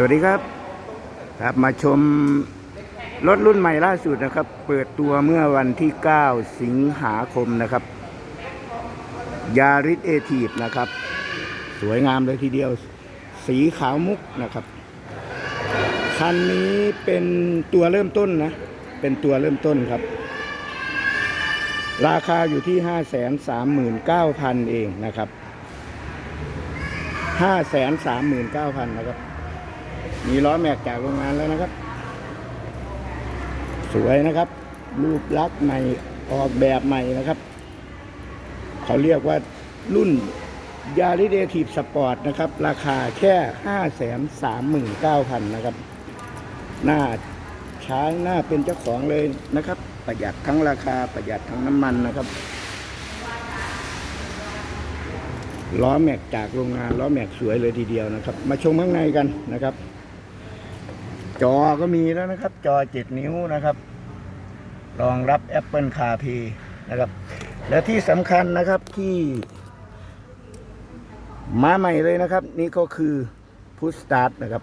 สวัสดีครับ ครับมาชมรถรุ่นใหม่ล่าสุดนะครับ เปิดตัวเมื่อวันที่ 9 สิงหาคมนะครับยาริสเอทีฟนะครับ สวยงามเลยทีเดียว สีขาวมุกนะครับ คันนี้เป็นตัวเริ่มต้นนะ เป็นตัวเริ่มต้นครับ ราคาอยู่ที่ 539,000 เองนะครับ 539,000 นะครับ มีล้อแม็กจากโรงงานแล้วนะครับ สวยนะครับ รูปลักษณ์ใหม่ออกแบบใหม่นะครับ เขาเรียกว่ารุ่นยาริเดทีฟสปอร์ตนะครับ ราคาแค่539,000นเก้าพันนะครับ หน่าใช้หน่าเป็นเจ้าของเลยนะครับ ประหยัดทั้งราคาประหยัดทั้งน้ำมันนะครับล้อแม็กจากโรงงานล้อแม็กสวยเลยทีเดียวนะครับ มาชมข้างในกันนะครับ จอก็มีแล้วนะครับ จอ7นิ้วนะครับ รองรับ Apple CarPlay นะครับ และที่สำคัญนะครับที่มาใหม่เลยนะครับ นี่ก็คือพุชสตาร์ทนะครับ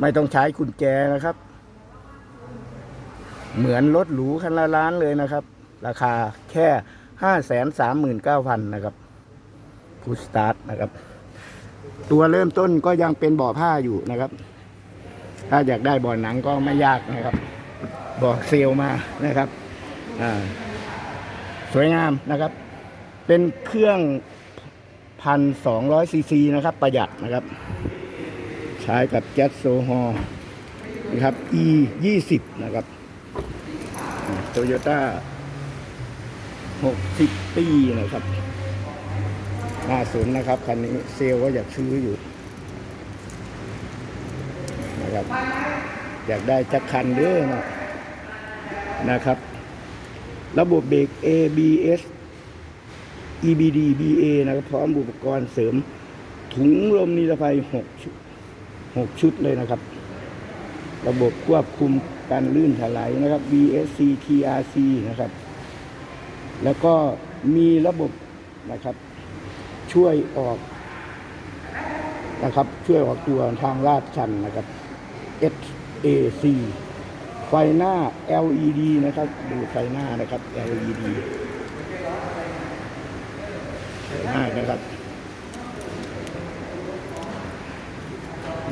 ไม่ต้องใช้กุญแจนะครับ เหมือนรถหรูคันละล้านเลยนะครับ ราคาแค่539,000นะครับพุชสตาร์ทนะครับ ตัวเริ่มต้นก็ยังเป็นบ่อผ้าอยู่นะครับ ถ้าอยากได้บ่อหนังก็ไม่ยากนะครับบอเซลมานะครับสวยงามนะครับ เป็นเครื่องพันสองร้อยซีซีนะครับ ประหยัดนะครับ ใช้กับแจ็ตโซฮอล์นะครับ e ยี่สิบนะครับโตโยต้าหกสิบปีนะครับน่าสนนะครับ คันนี้เซลก็อยากซื้ออยู่ นะครับ อยากได้จักคันเด้อนะนะครับ ระบบเบรก ABS EBD BA นะครับพร้อมอุปกรณ์เสริมถุงลมนิรภัย6ชุด6ชุดเลยนะครับ ระบบควบคุมการลื่นถลายนะครับ VSC TRC นะครับ แล้วก็มีระบบนะครับ ช่วยออกนะครับ ช่วยออกตัวทางลาดชันนะครับ SAC ไฟหน้า LED นะครับ ดูไฟหน้านะครับ LED สวยมากนะครับ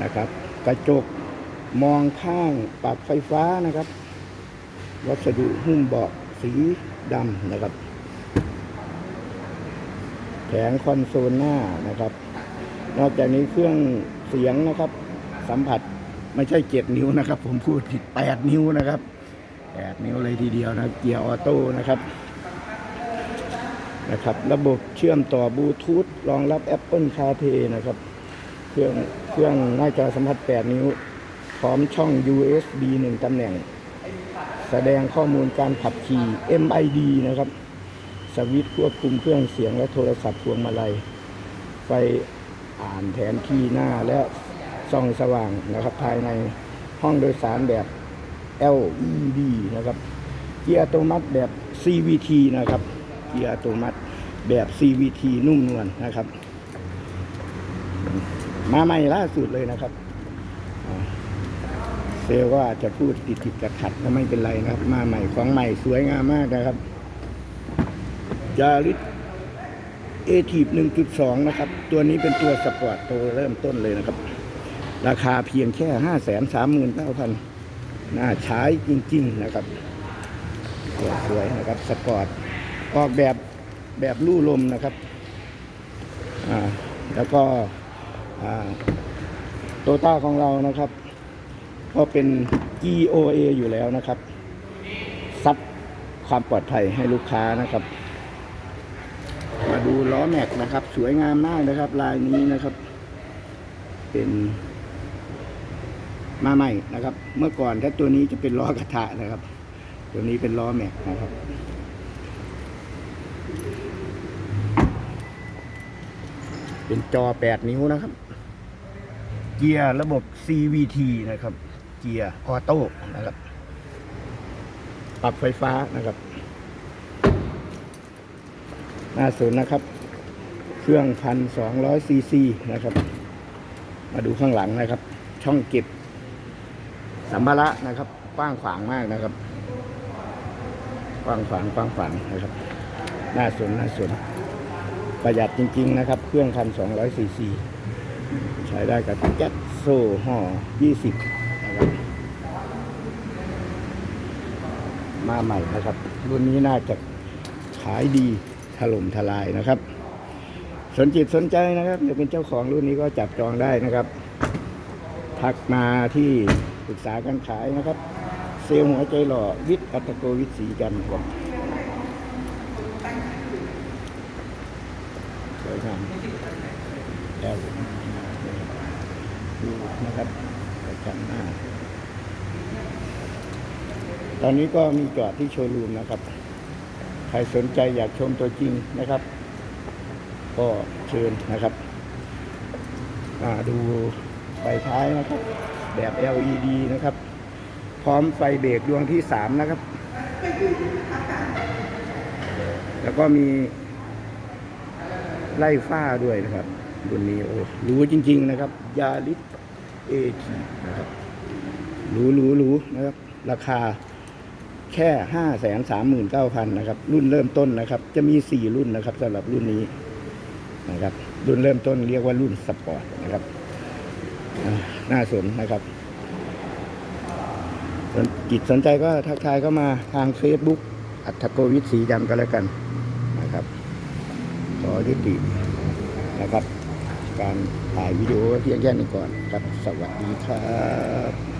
นะครับ กระจกมองข้างปรับไฟฟ้านะครับ วัสดุหุ้มเบาะสีดำนะครับ แผงคอนโซลหน้านะครับ นอกจากนี้เครื่องเสียงนะครับ สัมผัส ไม่ใช่เจ็ดนิ้วนะครับ ผมพูดผิดแปดนิ้วนะครับแปดนิ้วเลยทีเดียวนะเกียร์ออโต้นะครับนะครับ ระบบเชื่อมต่อบลูทูธรองรับ Apple CarPlay นะครับ เครื่องเครื่องหน้าจอสัมผัส 8 นิ้ว พร้อมช่อง USB 1ตำแหน่ง แสดงข้อมูลการขับขี่ MID นะครับ สวิตช์ควบคุมเครื่องเสียงและโทรศัพท์พวงมาลัย ไฟอ่านแผนที่หน้าและ ส่องสว่างนะครับ ภายในห้องโดยสารแบบ LED นะครับ เกียร์อัตโนมัติแบบ CVT นะครับ เกียร์อัตโนมัติแบบ CVT นุ่มนวลนะครับ มาใหม่ล่าสุดเลยนะครับ เซลก็อาจจะพูดติดติดขัดขัดก็ไม่เป็นไรนะครับ มาใหม่ของใหม่สวยงามมากนะครับยาริสเอทีฟ1.2 นะครับ ตัวนี้เป็นตัวสปอร์ตตัวเริ่มต้นเลยนะครับ ราคาเพียงแค่5 3 9 0 0 0น่าใช้จริง ๆ นะครับสวยนะครับ สปอร์ต ออกแบบแบบลู่ลมนะครับอ่าแล้วก็โตต้าของเรานะครับ ก็เป็น GOA อยู่แล้วนะครับ ซับความปลอดภัยให้ลูกค้านะครับ มาดูล้อแม็กนะครับ สวยงามมากนะครับ ลายนี้นะครับ เป็น มาใหม่นะครับ เมื่อก่อนถ้าตัวนี้จะเป็นล้อกระทะนะครับ ตัวนี้เป็นล้อแม็กนะครับ เป็นจอ 8 นิ้วนะครับ เกียร์ระบบ CVT นะครับ เกียร์ออโต้นะครับปรับไฟฟ้านะครับน่าสนนะครับ เครื่องพันสองร้อยซีซีนะครับ มาดูข้างหลังนะครับ ช่องเก็บ สัมภาระนะครับ กว้างขวางมากนะครับ กว้างขวางกว้างขวางนะครับ น่าสนน่าสนประหยัดจริง ๆ นะครับ เครื่องพันสองร้อยซีซีใช้ได้กับแก๊สโซ่ห่อยี่สิบนะครับมาใหม่นะครับ รุ่นนี้น่าจะขายดีถล่มทลายนะครับ สนจิตสนใจนะครับอยากเป็นเจ้าของรุ่นนี้ก็จับจองได้นะครับ ทักมาที่ ปรึกษาการขายนะครับ เซลล์หัวใจหล่อวิทย์อัตโกวิทย์สีจันทร์ครับสวยงามแล้วดูนะครับประจันหน้า ตอนนี้ก็มีจอดที่โชว์รูมนะครับ ใครสนใจอยากชมตัวจริงนะครับ ก็เชิญนะครับ ดูไฟท้ายนะครับ แบบ LED นะครับ พร้อมไฟเบรกดวงที่สามนะครับ แล้วก็มีไล่ฟ้าด้วยนะครับรุ่นนี้โอ้รู้จริง ๆ นะครับ ยาลิสเอทีนะครับรู้รู้รู้นะครับ ราคาแค่ห้าแสนสามหมื่นเก้าพันนะครับ รุ่นเริ่มต้นนะครับ จะมีสี่รุ่นนะครับสำหรับรุ่นนี้นะครับ รุ่นเริ่มต้นเรียกว่ารุ่นสปอร์ตนะครับ น่าสนนะครับสนจิตสนใจก็ทักทายเข้ามาทาง Facebook อัตโกวิทสีดำก็แล้วกันนะครับขอยุตินะครับ การถ่ายวิดีโอเพียงแค่นี้ก่อนครับ สวัสดีครับ